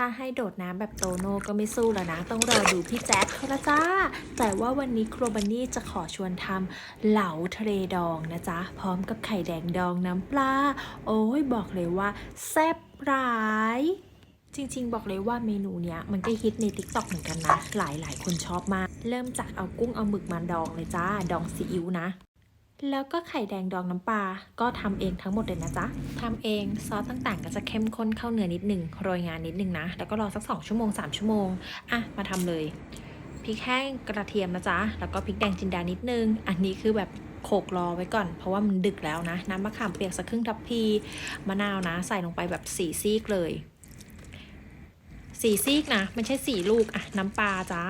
ถ้าให้โดดน้ำแบบโตโน่ก็ไม่สู้แล้วนะ ต้องรอดูพี่แจ๊คเขาละจ้า แต่ว่าวันนี้ครัวบันนี่จะขอชวนทำเหลาทะเลดองนะจ๊ะ พร้อมกับไข่แดงดองน้ำปลา โอ้ยบอกเลยว่าแซ่บร้ายจริงๆ บอกเลยว่าเมนูเนี้ยมันก็ฮิตใน t ิ k t o k เหมือนกันนะหลายหลายๆ คนชอบมาก เริ่มจากเอากุ้งเอาหมึกมาดองเลยจ้า ดองซีอิ๊วนะ แล้วก็ไข่แดงดองน้ำปลา ก็ทำเองทั้งหมดเลยนะจ๊ะทำเองซอสต่างๆ ก็จะเข้มข้นเข้าเนื้อนิดหนึ่งโรยงานนิดหนึ่งนะ แล้วก็รอสัก 2 ชั่วโมง 3 ชั่วโมง อะ มาทำเลยพริกแห้งกระเทียมนะจ๊ะ แล้วก็พริกแดงจินดานิดนึง อันนี้คือแบบโขลกรอไว้ก่อน เพราะว่ามันดึกแล้วนะ น้ำมะขามเปียกสักครึ่งทัพพี มะนาวนะ ใส่ลงไปแบบสี่ซีกเลยสี่ซีกนะไม่ใช่สี่ลูกอะน้ำปลาจ้า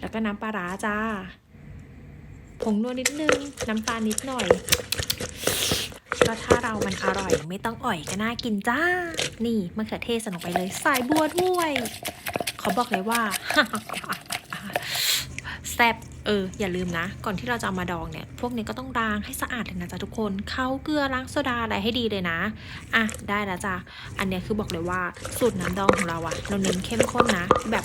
แล้วก็น้ำปลาร้าจ้า ผงนัวนิดนึง น้ำตาลนิดหน่อย ก็ถ้าเรามันอร่อยไม่ต้องอ่อยก็น่ากินจ้า นี่มะเขือเทศใส่ลงไปเลยสายบัวด้วยเขาบอกเลยว่า แซ่บเอออย่าลืมนะ ก่อนที่เราจะเอามาดองเนี่ย พวกนี้ก็ต้องล้างให้สะอาดเลยนะจ๊ะทุกคนเขาเกลือล้างโซดาอะไรให้ดีเลยนะ อะได้แล้วจ้ะอันเนี้ยคือบอกเลยว่าสูตรน้ำดองของเราอะเราเน้นเข้มข้นนะ แบบ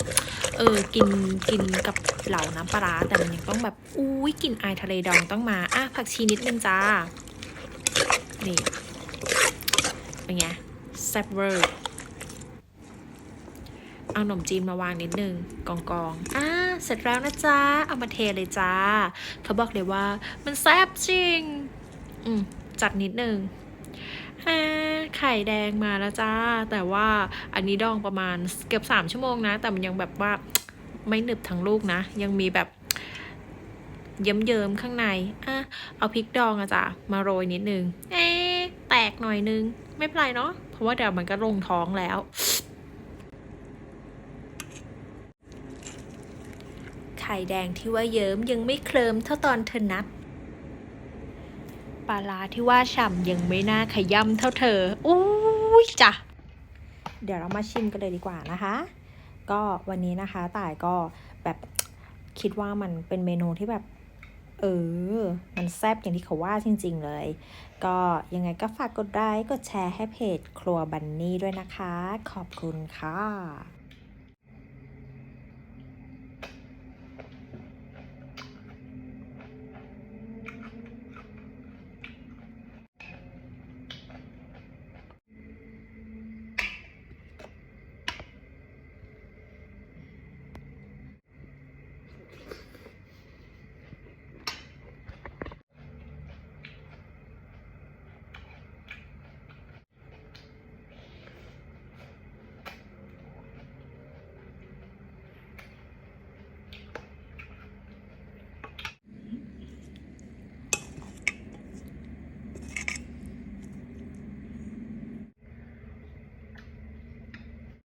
เออกินกินกับ เหล่าน้ำปลาแต่มันยังต้องแบบอุ้ยกลิ่นอายทะเลดองต้องมาอะผักชีนิดนึงจ้า นี่ เป็นไงแซ่บเวอร์เอาขนมจีนมาวางนิดนึงกองกองอ่าเสร็จแล้วนะจ๊ะ เอามาเทเลยจ้า เขาบอกเลยว่า มันแซ่บจริง อืม จัดนิดนึงอ่าไข่แดงมาแล้วจ้า แต่ว่าอันนี้ดองประมาณเกือบสามชั่วโมงนะ แต่มันยังแบบว่า ไม่หนึบทั้งลูกนะ ยังมีแบบเยิ้มๆข้างในอะเอาพริกดองอะจ้ะมาโรยนิดนึง เอ๊แตกหน่อยนึง ไม่เป็นไรเนาะ เพราะว่าเดี๋ยวมันก็ลงท้องแล้ว ไข่แดงที่ว่าเยิ้มยังไม่เคลิมเท่าตอนเธอนัดปลาร้าที่ว่าฉ่ำยังไม่น่าขย่ำเท่าเธออุ้ยจ้ะ เดี๋ยวเรามาชิมกันเลยดีกว่านะคะ ก็วันนี้นะคะต่ายก็แบบคิดว่ามันเป็นเมนูที่แบบ เออ มันแซ่บอย่างที่เขาว่าจริง ๆ เลย ก็ยังไงก็ฝากกดไลค์กดแชร์ให้เพจครัวบันนี่ด้วยนะคะ ขอบคุณค่ะ